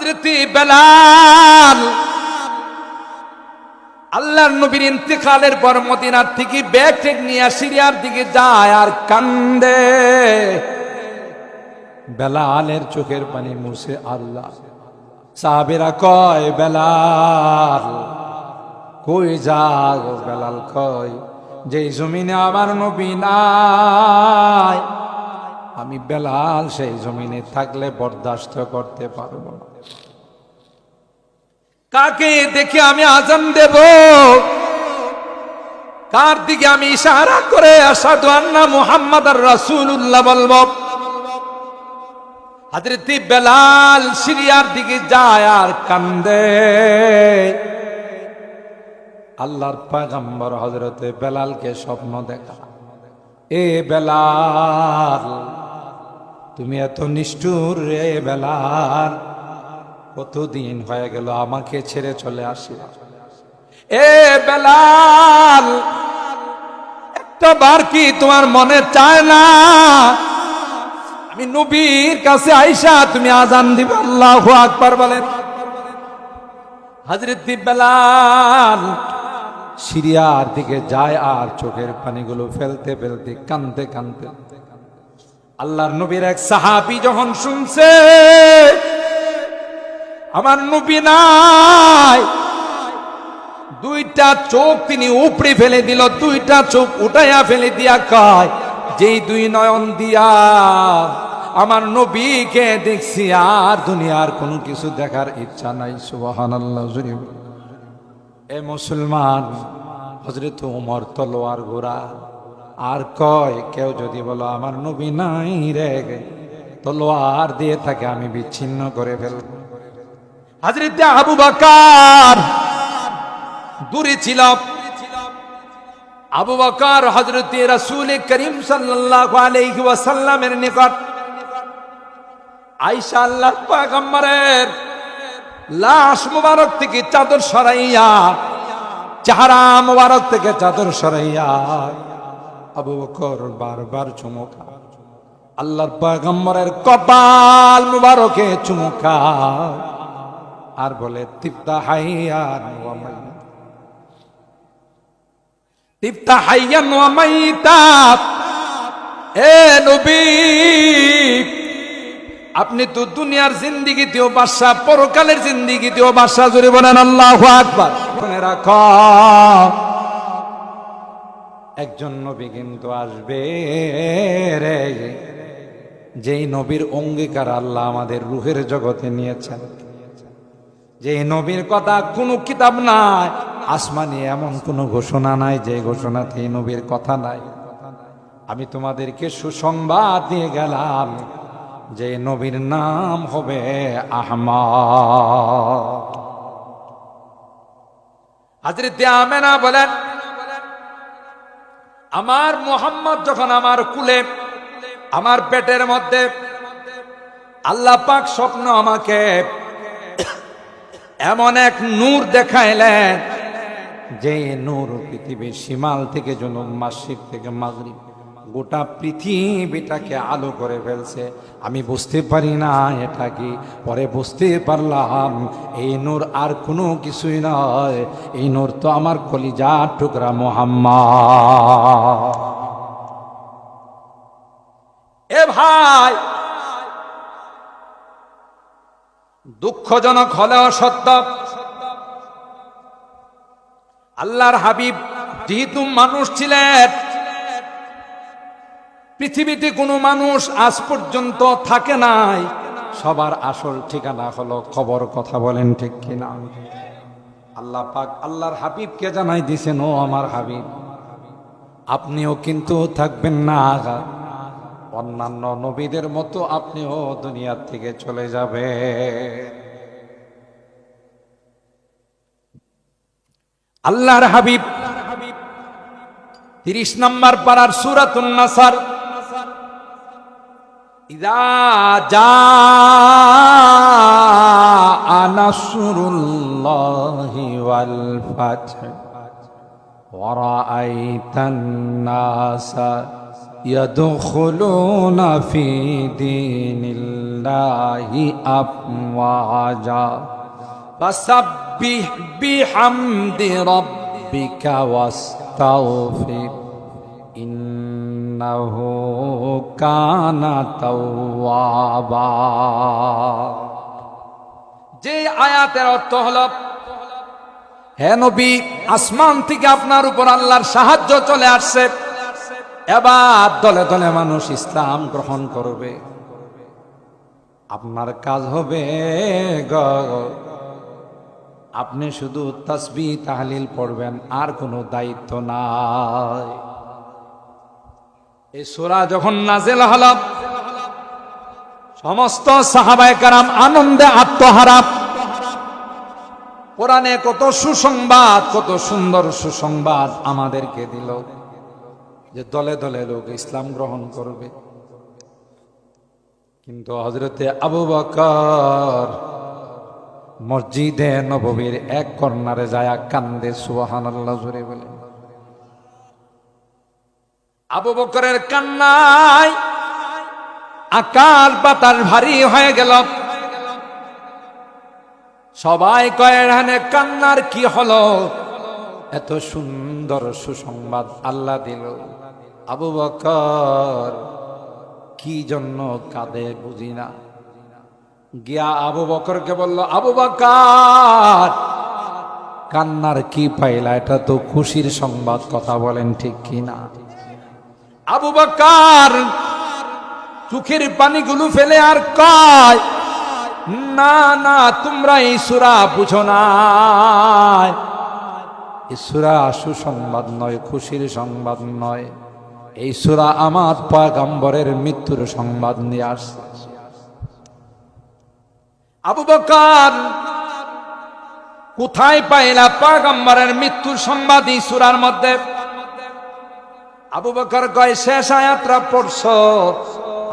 হাজরতি বেলাল আল্লাহর নবীর ইন্তেকালের পর মদিনার থেকে ব্যাগ টেক নিয়ে সিরিয়ার দিকে যায় আর কান্দে। বেলালের চোখের পানি মুছে আল্লাহ। সাহাবেরা কয়, বেলাল, কই যাগ বেলাল কয় যে জমিনে আমার নবী নাই আমি বেলাল সেই জমিনে থাকলে বরদাস্ত করতে পারব না। কাকে দেখে আমি আজান দেব? কার দিকে আমি ইশারা করে আসাদু আন্না মুহাম্মদ আর রাসূলুল্লাহ বলব? হাজরতি বেলাল সিরিয়ার দিকে যায় আর কান্দে। আল্লাহর পাগম্বর হজরতে বেলালকে স্বপ্ন দেখা। এ বেলাল তুমি এত নিষ্ঠুর রে বেলার কতদিন হয়ে গেল আমাকে ছেড়ে চলে আসি এ বেলাল একটা বার কি তোমার মনে চায় না? আমি নবীর কাছে আইসা তুমি আজান দিবে, আল্লাহ আকবার বলেন। হাজরত বেলাল, সিরিয়ার দিকে যায় আর চোখের পানিগুলো ফেলতে ফেলতে কানতে কানতে আল্লাহর নবীর এক সাহাবি যখন শুনছে, আমার নবী নাই। দুইটা চোখ তিনি উপড়ে ফেলে দিল, দুইটা চোখ উঠাইয়া ফেলে দিয়া কয়, যেই দুই নয়ন দিয়া আমার নবীকে দেখছি, আর দুনিয়ার কোনো কিছু দেখার ইচ্ছা নাই। সুবাহান আল্লাহ এ মুসলমান হজরত উমর তলোয়ার ঘোরা আর কয়, কেউ যদি বলো, আমার নবী নাই রে তলোয়ার দিয়ে থাকে আমি বিচ্ছিন্ন করে ফেলব। হাজরত আবু বাকার দূরে ছিল। আবু বকর হজরত রাসূল করিম সাল্লাল্লাহু আলাইহি ওয়াসাল্লামের নিকট, আয়েশা আল্লাহর পয়গম্বরের লাশ মুবারক থেকে চাদর সরাইয়া, চেহারা মুবারক থেকে চাদর সরাইয়া আবু বকর বারবার চুমুকা আল্লাহর পয়গম্বরের কপাল মুবারকে চুমুকা আর বলে তিপ্তা হাইয়া মাইয়া তিপ্তা হাইয়ান ওয়া মাইতাত এ নবী, আপনি তো দুনিয়ার জিন্দিগিতেও বাদশা, পরকালের জিন্দিগিতেও বাদশা জুড়ে বলেন আল্লাহু আকবার। রাখ একজন নবী কিন্তু আসবে রে। যেই নবীর অঙ্গীকার আল্লাহ আমাদের রুহের জগতে নিয়েছেন। যে নবীর কথা কোনো কিতাব নাই, আসমানি এমন কোনো ঘোষণা নাই যে ঘোষণাতে নবীর কথা নাই। আমি তোমাদেরকে সুসংবাদ দিয়ে গেলাম যে নবীর নাম হবে আহমা হাজরিতে আমেনা বলেন আমার মোহাম্মদ যখন আমার কুলে, আমার পেটের মধ্যে, আল্লাহ পাক স্বপ্ন আমাকে এমন এক নূর দেখাইলেন যে নূর পৃথিবীর সীমাল থেকে জন্য মাসিক থেকে মাগরিব গোটা পৃথিবীটাকে আলো করে ফেলছে। আমি বুঝতে পারি না এটা কি। পরে বুঝতে পারলাম, এই নূর আর কোনো কিছুই নয়। এই নূর তো আমার কলিজা টুকরা মোহাম্মা এ ভাই! দুঃখজনক হলেও সত্য। আল্লাহর হাবিব, যেহেতু মানুষ ছিলেন পৃথিবীতে কোনো মানুষ আজ পর্যন্ত থাকে নাই। সবার আসল ঠিকানা হলো খবর কথা বলেন ঠিক কিনা। আল্লাহ পাক আল্লাহর হাবিবকে জানাই দিছেন, ও আমার হাবিব, আপনিও কিন্তু থাকবেন না আগা। অন্যান্য নবীদের মতো আপনিও দুনিয়ার থেকে চলে যাবে আল্লাহর হাবিব তিরিশ নম্বর পাড়ার সুরাত নাসার ইদা যা নাসরুল্লাহি ওয়াল ফাতহ ورأيت الناس يدخلون في دين الله أفواجا فسبح بحمد ربك واستغفر إنه كان توابا যে আয়াতের অর্থ হলো হে নবী আসমান থেকে আপনার উপর আল্লাহর সাহায্য চলে আসছে এবার দলে দলে মানুষ ইসলাম গ্রহণ করবে আপনার কাজ হবে গ আপনি শুধু তসবি তাহলিল পড়বেন আর কোনো দায়িত্ব নাই এই সোরা যখন নাজেল হল, সমস্ত সাহাবায় কারাম আনন্দে আত্মহারা। কোরআনে কত সুসংবাদ, কত সুন্দর সুসংবাদ আমাদেরকে দিল যে দলে দলে লোক ইসলাম গ্রহণ করবে। কিন্তু হজরতে আবু বকর মসজিদে নববীর এক কর্নারে যায়, কান্দে সুবাহান আল্লাহ জুড়ে বলে। আবু বকরের কান্নায় আকার বাতাস ভারী হয়ে গেল। সবাই কয়ে রানে কান্নার কি হলো? এত সুন্দর সুসংবাদ আল্লাহ দিল। আবু বকর কি জন্য কাঁদে বুঝি না। গিয়া আবু বকরকে বলল, আবু বকর, কান্নার কি পাইলা? এটা তো খুশির সংবাদ, কথা বলেন ঠিক কি না আবু বকর চোখের পানিগুলো ফেলে আর কয়, না না, তোমরা এই সুরা বুঝো না এই সুরা সুসংবাদ নয়, খুশির সংবাদ নয়। এই সুরা আমার পয়গম্বরের মৃত্যুর সংবাদ নিয়ে আসছে। আবু বকর কোথায় পাইলা পয়গম্বরের মৃত্যুর সংবাদ এই সুরার মধ্যে? আবু বকর কয়, শেষ আয়াতটা পড়ছ?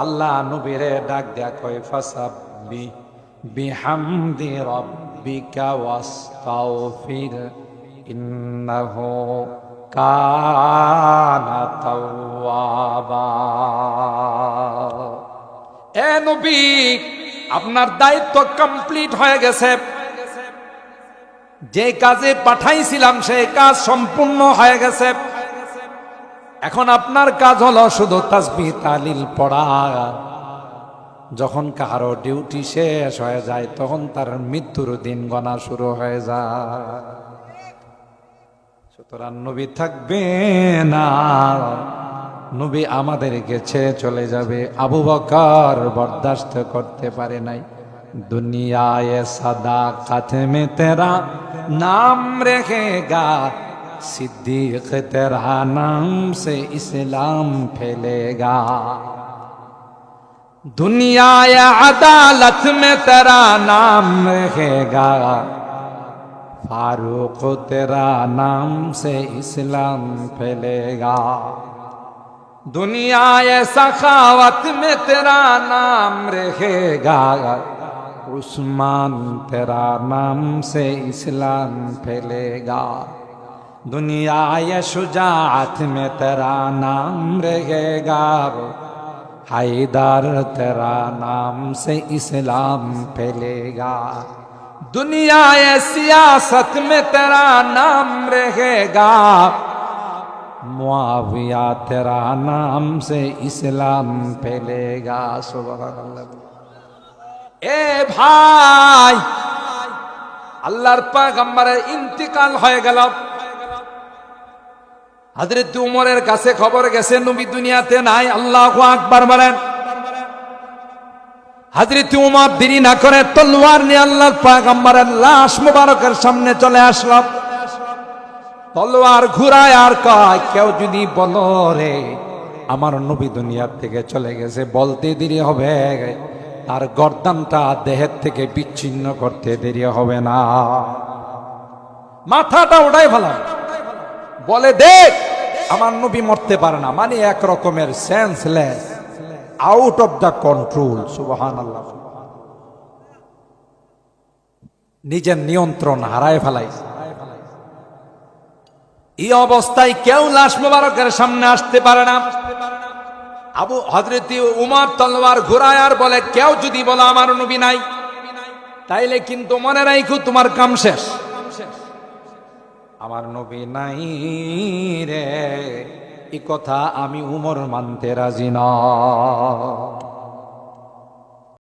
আল্লাহ নবীরে ডাক দেয়া কয়, ফাসাব্বি বিহামদি রব্বিকা ওয়াস্তাগফির, ইন্নাহু কানা তাওয়াবা। এ নবী, আপনার দায়িত্ব কমপ্লিট হয়ে গেছে। যে কাজে পাঠাইছিলাম সেই কাজ সম্পূর্ণ হয়ে গেছে। এখন আপনার কাজ হলো শুধু তাসবি তালিল পড়া। যখন কারও ডিউটি শেষ হয়ে যায়, তখন তার মৃত্যুর দিন গণা শুরু হয়ে যায়। সুতরাং নবী থাকবে না। নবী আমাদেরকে ছেড়ে চলে যাবে। আবু বকর বরদাস্ত করতে পারে নাই। দুনিয়ায় সাদা কাথে মে তেরা নাম রেখেগা। सिद्दीक तेरा नाम से इस्लाम फैलेगा। दुनिया या अदालत में तेरा नाम रहेगा। फारूक तेरा नाम से इस्लाम फैलेगा। दुनिया या सखावत में तेरा नाम रहेगा। उस्मान तेरा नाम से इस्लाम फैलेगा। दुनिया ये शुजात में तेरा नाम रहेगा हैदर तेरा नाम से इस्लाम फैलेगा दुनिया ये सियासत में तेरा नाम रहेगा मुआविया तेरा नाम से इस्लाम फैलेगा सुबह এ ভাই আল্লাহর পাগম্বরের ইন্তিকাল হয়ে গেল হাজরত উমরের কাছে খবর গেছে, নবী দুনিয়াতে নাই, আল্লাহ আকবার বলেন। হাজরত উমর দেরি না করে তলোয়ার নিয়ে আল্লাহর পাগম্বরের লাশ মুবারকের সামনে চলে আসলো। তলোয়ার ঘুরায় আর কয়, কেউ যদি বলো রে, আমার নবী দুনিয়ার থেকে চলে গেছে, বলতে দেরি হবে। তার গর্দানটা দেহের থেকে বিচ্ছিন্ন করতে দেরি হবে না। মাথাটা ওটাই ভালো বলে, দেখ আমার নবী মরতে পারে না। মানে এক রকমের senseless out of the control সুবাহান নিজের নিয়ন্ত্রণ হারায় ফেলাইছে। এই অবস্থায় কেউ লাশ মোবারকের সামনে আসতে পারে না। আবু হজরত উমার তলোয়ার ঘোরায় আর বলে, কেউ যদি বলে আমার নবী নাই, তাইলে কিন্তু মনে রাখো তোমার কাম শেষ। আমার নবী নাই রে। এ কথা আমি উমর মানতে রাজি না।